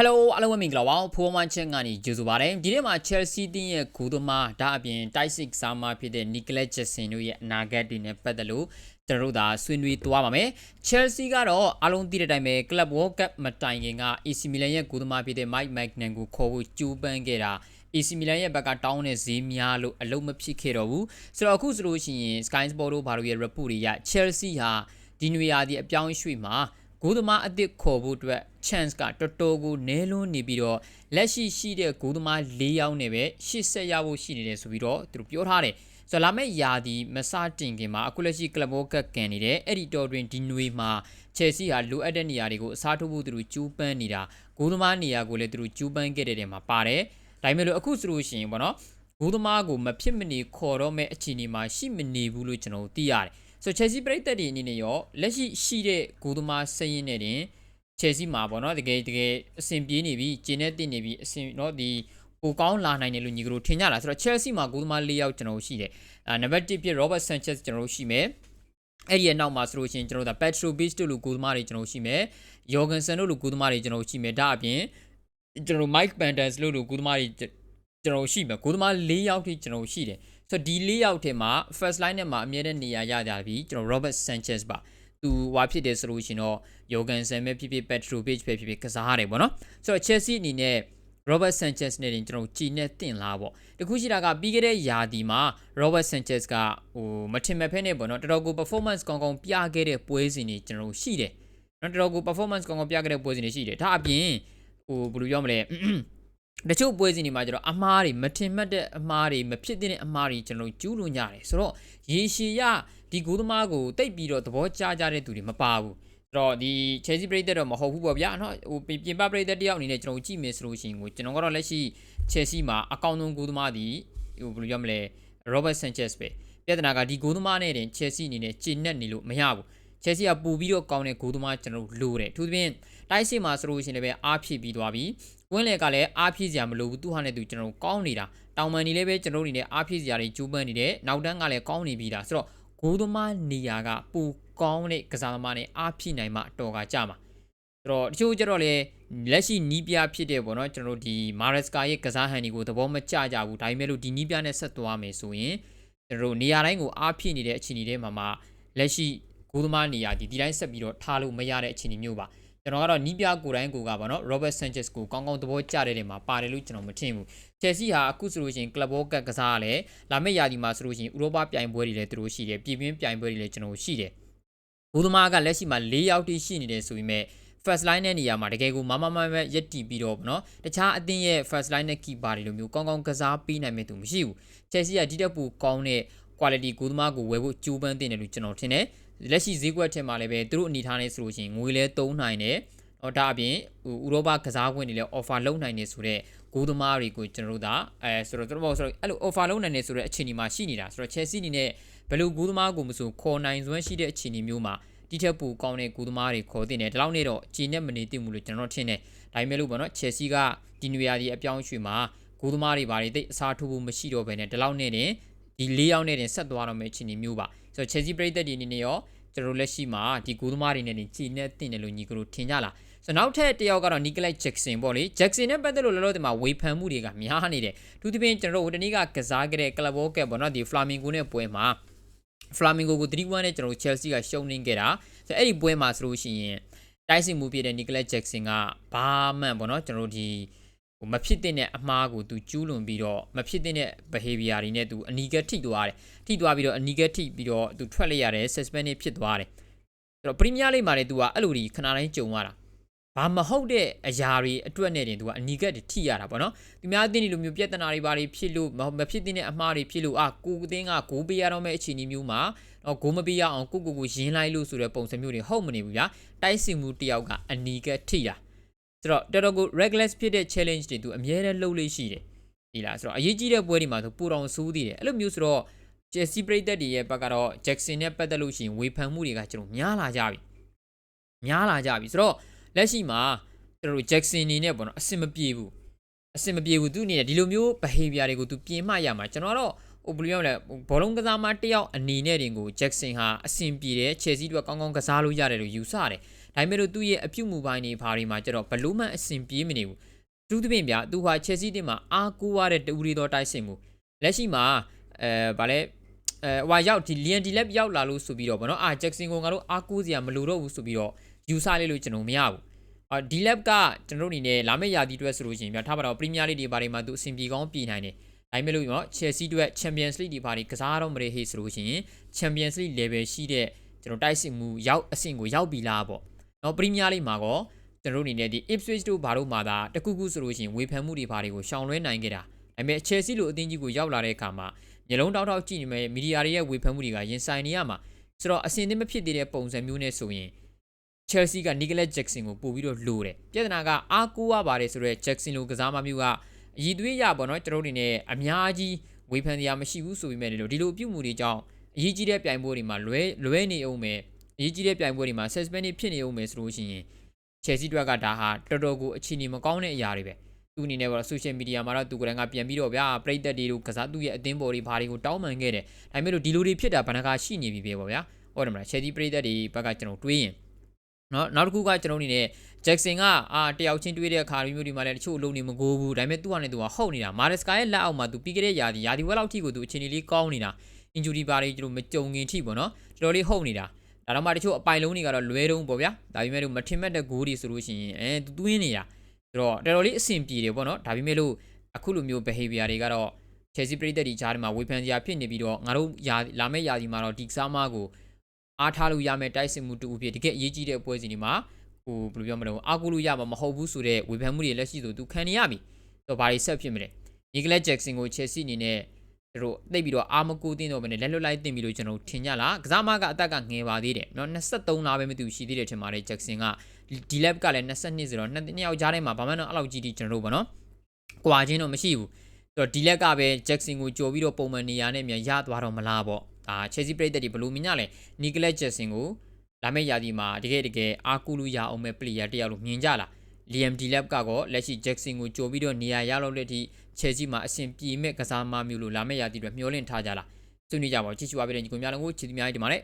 Hello အားလုံးပဲမင်္ဂလာပါဖိုးမန်ချင်းကနေကြိုဆိုပါရစေဒီနေ့မှာ Chelsea တင်းရဲ့ဂိုးသမားဒါအပြင် Tyson စာမဖြစ်တဲ့ Nicolas Jackson တို့ရဲ့အနာဂတ်တွေနဲ့ပတ်သက်လို့ကျွန်တော်တို့သာဆွေးနွေးသွားပါမယ် Chelsea ကတော့အားလုံးသိတဲ့အတိုင်းပဲ Club World Cup မတိုင်ခင်က AC Milan ရဲ့ဂိုးသမားဖြစ်တဲ့ Mike Magnan ကိုခေါ်ဖို့ကြိုးပမ်းခဲ့တာ AC Milan ရဲ့ဘက်ကတောင်းတဲ့ဈေးများလို့အလုံးမဖြစ်ခဲ့တော့ဘူးဆိုတော့အခုဆိုလို့ရှိရင် Sky Sport တို့ဘာလို့ရဲ့ report တွေရ Chelsea ဟာဒီနွေရာသီအပြောင်းအရွှေ့မှာ ဂိုးသမားအသစ်ခေါ်ဖို့အတွက် chance ကတော်တော်ကိုနည်းလွန်းနေပြီးတော့လက်ရှိရှိတဲ့ဂိုးသမား၄ယောက်နဲ့ပဲ80ရဖို့ရှိနေတယ်ဆိုပြီးတော့သူတို့ပြောထားတယ်ဆိုတော့လာမယ့်ယာဒီမစတင်ခင်မှာအခုလက်ရှိကလပ်ဘောကတ်ကန်နေတယ်အဲ့ဒီတော်တွင်ဒီနွေမှာ Chelsea ဟာလိုအပ်တဲ့နေရာတွေကိုအစားထိုးဖို့သူတို့ကြိုးပမ်းနေတာဂိုးသမားနေရာကိုလည်းသူတို့ကြိုးပမ်းခဲ့တဲ့နေရာမှာပါတယ်ဒါပေမဲ့လို့အခုဆိုလို့ရှိရင်ပေါ့နော်ဂိုးသမားကိုမဖြစ်မနေခေါ်တော့မဲ့အခြေအနေမှာရှိမနေဘူးလို့ကျွန်တော်သိရတယ် ဆို Chelsea ပြည်သက်တွေအနေနဲ့ရောလက်ရှိရှိတဲ့ဂိုးသမားစရင်နဲ့တင် Chelsea မှာပေါ့နော်တကယ်တကယ်အဆင်ပြေနေပြီဂျင်းနဲ့တင်နေပြီအဆင်နော်ဒီပိုကောင်းလာနိုင်တယ်လို့ညီကတို့ထင်ကြလားဆိုတော့ Chelsea မှာဂိုးသမား၄ယောက်ကျွန်တော်ရှိတယ်အာနံပါတ်1ပြ Robert Sanchez ကျွန်တော်ရှိမယ်အဲ့ဒီရဲ့နောက်မှာဆိုလို့ရှိရင်ကျွန်တော်တို့ Petrovic တို့လူဂိုးသမားတွေကျွန်တော်ရှိမယ် Jorgensen တို့လူဂိုးသမားတွေကျွန်တော်ရှိမယ်ဒါအပြင်ကျွန်တော် Mike Banders လို့လူဂိုးသမားတွေကျွန်တော်ရှိမယ်ဂိုးသမား၄ယောက်ထိကျွန်တော်ရှိတယ် ဆိုတော့ဒီ၄ယောက်ထဲမှာ first line နဲ့မှာအမြဲတမ်းနေရာရကြပြီကျွန်တော် Robert Sanchez ပါသူဟွာဖြစ်တယ်ဆိုလို့ရှိရင်တော့ Jorgen Sen ပဲဖြစ်ဖြစ် Petrovic ပဲဖြစ်ဖြစ်ကစားရတယ်ပေါ့နော်ဆိုတော့ Chelsea အနေနဲ့ Robert Sanchez နဲ့တင်ကျွန်တော်ကြည်နဲ့တင်လာပေါ့တခုရှိတာကပြီးခဲ့တဲ့ယာဒီမှာ Robert Sanchez ကဟိုမထင်မဲ့ဖဲနဲ့ပေါ့နော်တော်တော်ကို performance ကောင်းကောင်းပြခဲ့တဲ့ပွဲစဉ်တွေကျွန်တော်ရှိတယ်နော်တော်တော်ကို performance ကောင်းကောင်းပြခဲ့တဲ့ပွဲစဉ်တွေရှိတယ်ဒါအပြင်ဟိုဘယ်လိုပြောမလဲ တချို့ပွဲစဉ်တွေမှာကျတော့အမားတွေမထင်မှတ်တဲ့အမားတွေမဖြစ်တဲ့အမားတွေကျွန်တော်ကျူးလွန်ကြတယ်ဆိုတော့ရေရှည်ရဒီဂိုးသမားကိုတိတ်ပြီးတော့သဘောကျကြတဲ့သူတွေမပါဘူးဆိုတော့ဒီ Chelsea ပြည်သက်တော့မဟုတ်ဘူးပေါ့ဗျာเนาะဟိုပြင်ပပြည်သက်တယောက်အနေနဲ့ကျွန်တော်ကြည့်မယ်ဆိုလို့ရှိရင်ကိုကျွန်တော်ကတော့လက်ရှိ Chelsea မှာအကောင့်ဆုံးဂိုးသမားဒီဟိုဘယ်လိုပြောမလဲ Robert Sanchez ပဲပြဿနာကဒီဂိုးသမားနဲ့တင် Chelsea အနေနဲ့ကျဉ်နဲ့နေလို့မရဘူး Chelsea ကပူပြီးတော့ကောင်းတဲ့ဂိုးသမားကျွန်တော်တို့လိုတယ်သူသဖြင့်တိုက်စစ်မှာဆိုလို့ရှိရင်လည်းအားဖြည့်ပြီးသွားပြီ ဝင်းလေကလည်းအားဖြည့်စရာမလိုဘူးသူဟာနဲ့သူကျွန်တော်တို့ကောင်းနေတာတောင်ပန်နေလည်းပဲကျွန်တော်တို့အနေနဲ့အားဖြည့်စရာတွေကြိုးပမ်းနေတယ်နောက်တန်းကလည်းကောင်းနေပြီဒါဆိုတော့ဂိုးသမားနေရာကပူကောင်းတဲ့ကစားသမားနဲ့အားဖြည့်နိုင်မှအတော်ကကြမှာဆိုတော့တချို့ကျတော့လေလက်ရှိနီးပြဖြစ်တဲ့ပေါ့နော်ကျွန်တော်တို့ဒီမာရက်စကာရဲ့ကစားဟန်တွေကိုသဘောမကျကြဘူးဒါပေမဲ့လို့ဒီနီးပြနဲ့ဆက်သွားမယ်ဆိုရင်ကျွန်တော်တို့နေရာတိုင်းကိုအားဖြည့်နေတဲ့အခြေအနေတွေမှာမှလက်ရှိဂိုးသမားနေရာဒီဒီတိုင်းဆက်ပြီးတော့ထားလို့မရတဲ့အခြေအနေမျိုးပါ ကျွန်တော်ကတော့နီးပြကိုတိုင်းကိုကပါနော် Robert Sanchez ကိုကောင်းကောင်းသဘောကျတဲ့နေရာမှာပါတယ်လို့ကျွန်တော်မထင်ဘူး Chelsea ဟာအခုဆိုလို့ရှိရင် Club World Cup ကစားရလဲလာမယ့်ရာသီမှာဆိုလို့ရှိရင်ဥရောပပြိုင်ပွဲတွေလည်းသူတို့ရှိတယ်ပြည်ပင်းပြိုင်ပွဲတွေလည်းကျွန်တော်ရှိတယ်ဘူသမားကလက်ရှိမှာ၄ယောက်တိရှိနေတယ်ဆိုပေမဲ့ first line နဲ့နေရာမှာတကယ်ကိုမမမမရက်တီပြီးတော့ဗောနော်တခြားအသင်းရဲ့ first line နဲ့ keeper တွေလိုမျိုးကောင်းကောင်းကစားပေးနိုင်မဲ့သူမရှိဘူး Chelsea ကဒီတက်ပူကောင်းတဲ့ quality ဂိုးသမားကိုဝယ်ဖို့ကြိုးပမ်းတင်တယ်လို့ကျွန်တော်ထင်တယ် လက်ရှိဈေးကွက်ထဲမှာလည်းပဲသူတို့အနေထားနဲ့ဆိုလို့ရှိရင်ငွေလဲသုံးနိုင်တယ်ဟောဒါအပြင်ဟိုဥရောပကစားကွင်းတွေလည်း offer လုပ်နိုင်နေဆိုတော့ဂိုးသမားတွေကိုကျွန်တော်တို့ဒါအဲဆိုတော့တို့ဘောဆိုတော့အဲ့လို offer လုပ်နိုင်နေဆိုတဲ့အခြေအနေမှာရှိနေတာဆိုတော့ Chelsea အနေနဲ့ဘယ်လိုဂိုးသမားကိုမဆိုခေါ်နိုင်စွမ်းရှိတဲ့အခြေအနေမျိုးမှာတိထက်ပူကောင်းတဲ့ဂိုးသမားတွေခေါ်တင်တယ်ဒီလောက်နဲ့တော့ခြေနဲ့မနေသင့်ဘူးလို့ကျွန်တော်ထင်တယ်ဒါပေမဲ့လို့ပေါ့နော် Chelsea ကဒီနွေရာသီအပြောင်းအရွှေ့မှာဂိုးသမားတွေဘာတွေတိတ်အစားထိုးဖို့မရှိတော့ဘဲနဲ့ဒီလောက်နဲ့တင်ဒီ၄ယောက်နဲ့တင်ဆက်သွားတော့မယ့်အခြေအနေမျိုးပါ ဆိုတော့ Chelsea ပြည်သက်ဒီအနေနဲ့ရောကျွန်တော်လက်ရှိမှာဒီဂိုးသမားတွေနဲ့တင်ခြေနဲ့တင်တယ်လို့ညီကတို့ထင်ကြလားဆိုနောက်ထပ်တစ်ယောက်ကတော့ Nikolai Jackson ပေါ့လေ Jackson နဲ့ပတ်သက်လို့လောလောဆယ်မှာဝေဖန်မှုတွေကများနေတယ်သူတပင်းကျွန်တော်တို့ဟိုတနေ့ကကစားခဲ့တဲ့ Club World Cup ပေါ့နော်ဒီ Flamingo နဲ့ပွဲမှာ Flamingo ကို3-1နဲ့ကျွန်တော်တို့ Chelsea ကရှုံးနေခဲ့တာဆိုအဲ့ဒီပွဲမှာဆိုလို့ရှိရင်တိုက်စစ်မှုပြတဲ့ Nikolai Jackson ကဘာမှန်ပေါ့နော်ကျွန်တော်တို့ဒီ ဟိုမဖြစ်တဲ့အမှားကိုသူကျူးလွန်ပြီးတော့မဖြစ်တဲ့ behavior တွေနဲ့သူအနီကထိသွားတယ်ထိသွားပြီးတော့အနီကထိပြီးတော့သူထွက်လိုက်ရတယ် suspend ဖြစ်သွားတယ်ဆိုတော့ Premier League မှာလည်းသူကအဲ့လိုဒီခဏတိုင်းကြုံရတာဘာမဟုတ်တဲ့အရာတွေအတွက်နဲ့တင်သူကအနီကတ်တွေထိရတာပေါ့နော်သူများအသင်းဒီလိုမျိုးပြဿနာတွေဘာတွေဖြစ်လို့မဖြစ်တဲ့အမှားတွေဖြစ်လို့အာကိုအသင်းကဂိုးပေးရတော့မယ့်အခြေအနေမျိုးမှာတော့ဂိုးမပေးရအောင်ကိုကိုကိုရင်းလိုက်လို့ဆိုတဲ့ပုံစံမျိုးတွေဟုတ်မနေဘူးဗျာတိုက်စီမှုတယောက်ကအနီကတ်ထိတာ ဆိုတော့တော်တော်ကို regular ဖြစ်တဲ့ challenge တွေသူအများနဲ့လှုပ်လေးရှိတယ်ဒီလားဆိုတော့အရေးကြီးတဲ့ပွဲတွေမှာသူပူတော်ဆိုးသေးတယ်အဲ့လိုမျိုးဆိုတော့ Chelsea ပြည်သက်တွေရဲ့ဘက်ကတော့ Jackson နဲ့ပတ်သက်လို့ရှိရင်ဝေဖန်မှုတွေကကျွန်တော်များလာကြပြီများလာကြပြီဆိုတော့လက်ရှိမှာကျွန်တော်တို့ Jackson နေနဲ့ပေါ့နော်အဆင်မပြေဘူးအဆင်မပြေဘူးသူအနေနဲ့ဒီလိုမျိုး behavior တွေကိုသူပြင်မှရမှာကျွန်တော်တော့ဟိုဘယ်လိုပြောမလဲဘောလုံးကစားမတယောက်အနေနဲ့တင်ကို Jackson ဟာအဆင်ပြေတယ် Chelsea တို့ကကောင်းကောင်းကစားလို့ရတယ်လို့ယူဆတယ် ဒါဒါပေမဲ့လို့သူ့ရဲ့အပြုတ်မှုပိုင်းတွေဘာတွေမှာကျတော့ဘလို့မှအဆင်ပြေမနေဘူးသူသဖြင့်ဗျာသူဟာ Chelsea တင်မှာအားကိုးရတဲ့တူရီတော်တိုက်စစ်မှုလက်ရှိမှာအဲဗာလဲအဲဟိုရောက်ဒီလီယန်ဒီလက်ရောက်လာလို့ဆိုပြီးတော့ဗောနော်အာဂျက်ဆင်ကိုငါတို့အားကိုးစရာမလိုတော့ဘူးဆိုပြီးတော့ယူဆလေးလို့ကျွန်တော်မရဘူးအာဒီလက်ကကျွန်တော်တို့အနေနဲ့လာမယ့်ရာသီအတွက်ဆိုလို့ရှိရင်ဗျာထားပါတော့ပရီးမီးယားလိတွေဘာတွေမှာသူအဆင်ပြေကောင်းပြည်နိုင်တယ်ဒါပေမဲ့လို့နော် Chelsea အတွက် Champions League ဒီဘာတွေကစားတော့မရဟေးဆိုလို့ရှိရင် Champions League level ရှိတဲ့ကျွန်တော်တိုက်စစ်မှုရောက်အဆင့်ကိုရောက်ပြီလားပေါ့ နော်ပရီးမီးယားလိမှာကောကျွန်တော်တို့အနေနဲ့ဒီ Ipswich တို့ဘာတို့မှာဒါတခုခုဆိုလို့ရှိရင်ဝေဖန်မှုတွေဘာတွေကိုရှောင်လွှဲနိုင်ခဲ့တာဒါပေမဲ့ Chelsea လိုအသင်းကြီးကိုရောက်လာတဲ့အခါမှာမျိုးလုံးတောက်တောက်ကြည့်နေမယ်မီဒီယာတွေရဲ့ဝေဖန်မှုတွေကရင်ဆိုင်နေရမှာဆိုတော့အဆင်သင့်မဖြစ်သေးတဲ့ပုံစံမျိုးနဲ့ဆိုရင် Chelsea က Nicolas Jackson ကိုပို့ပြီးတော့လိုတယ်ပြဿနာကအားကိုးရပါတယ်ဆိုတော့ Jackson လိုကစားမမျိုးကအည်သွေးရပေါ့နော်ကျွန်တော်တို့အနေနဲ့အများကြီးဝေဖန်စရာမရှိဘူးဆိုပေမဲ့လည်းဒီလိုပြုမှုတွေကြောင့်အရေးကြီးတဲ့ပြိုင်ပွဲတွေမှာလွဲလွဲနေအောင်မယ် အရေးကြီးတဲ့ပြိုင်ပွဲတွေမှာ suspend ဖြစ်နေအောင်မယ်ဆိုလို့ရှိရင် Chelsea တွက်ကဒါဟာတော်တော်ကိုအခြေအနေမကောင်းတဲ့အရာတွေပဲသူအနေနဲ့ပေါ့ social media မှာတော့သူကလည်းငါပြန်ပြီးတော့ဗျာပြိသက်တွေတို့ကစားသူ့ရဲ့အသင်းပေါ်တွေဘာတွေကိုတောင်းပန်ခဲ့တယ်ဒါပေမဲ့လို့ဒီလိုတွေဖြစ်တာဘဏ္ဍာကရှိနေပြီပဲပေါ့ဗျာဟုတ်တယ်မလား Chelsea ပြိသက်တွေဘက်ကကျွန်တော်တွေးရင်နော်နောက်တစ်ခုကကျွန်တော်အနေနဲ့ Jackson ကအာတယောက်ချင်းတွေးတဲ့အခါမျိုးဒီမှာလည်းတချို့အလုံးနေမကိုဘူးဒါပေမဲ့သူကလည်းသူကဟုတ်နေတာ Maresca ရဲ့လက်အောက်မှာသူပြီးခဲ့တဲ့ယာဒီယာဒီဝက်လောက်ထိကိုသူအခြေအနေလေးကောင်းနေတာ injury ဘာတွေကျွန်တော်မကြုံခင်ထိပေါ့နော်တော်တော်လေးဟုတ်နေတာ ဒါတော့မှတချို့အပိုင်လုံးတွေကတော့လွဲတုံးပေါ့ဗျာဒါပေမဲ့လို့မထင်မဲ့တဲ့ဂိုးတွေဆိုလို့ရှိရင်အဲသူသွင်းနေတာဆိုတော့တော်တော်လေးအဆင်ပြေတယ်ပေါ့နော်ဒါပေမဲ့လို့အခုလိုမျိုး behavior တွေကတော့ Chelsea ပြည်သက်ဒီကြားထဲမှာဝေဖန်စရာဖြစ်နေပြီးတော့ငါတို့ယာလာမယ့်ယာဒီမှာတော့ဒီကစားမကိုအားထားလို့ရမယ့်တိုက်စစ်မှုတူအဖြစ်တကယ်အရေးကြီးတဲ့ပွဲစဉ်ဒီမှာဟိုဘယ်လိုပြောမလဲအာကူလို့ရမှာမဟုတ်ဘူးဆိုတော့ဝေဖန်မှုတွေလက်ရှိဆိုသူခံနေရပြီဆိုတော့ဘာတွေဆက်ဖြစ်မလဲ Nicolas Jackson ကို Chelsea အနေနဲ့သူ တို့သိပြီးတော့အာမကိုတင်းတော့ဘယ်နဲ့လက်လွတ်လိုက်တင်ပြီးလို့ကျွန်တော်ထင်ကြလားကစားမကအသက်ကငယ်ပါသေးတယ်เนาะ23လပဲမသိဘူးရှိသေးတယ်ထင်ပါတယ် Jackson ကဒီ lab ကလည်း22ဆိုတော့နှစ်ယောက်ကြားထဲမှာဘာမှတော့အဲ့လောက်ကြီးဒီကျွန်တော်တို့ပေါ့နော်ကွာချင်းတော့မရှိဘူးဆိုတော့ဒီ lab ကပဲ Jackson ကိုကြော်ပြီးတော့ပုံမှန်နေရာနဲ့မြန်ရသွားတော့မလားပေါ့ဒါ Chelsea ပြည်သက်ဒီဘလူးမညလဲ Nicolas Jackson ကိုလာမယ့်ရာသီမှာတကယ်တကယ်အားကူလို့ရအောင်မဲ့ player တယောက်လို့မြင်ကြလား Liam Delap ကတော့လက်ရှိ Jackson ကိုကြိုပြီးတော့နေရာရလောက်တဲ့အထိ Chelsea မှာအဆင်ပြေမဲ့ကစားမမျိုးလို့လာမယ့်ရာသီတွေမျှော်လင့်ထားကြလားဆွေးနွေးကြပါဦးကြည့်ရှုပါပေးတဲ့ညီကိုများလုံးကိုချစ်သူများကြီးဒီမှာလည်း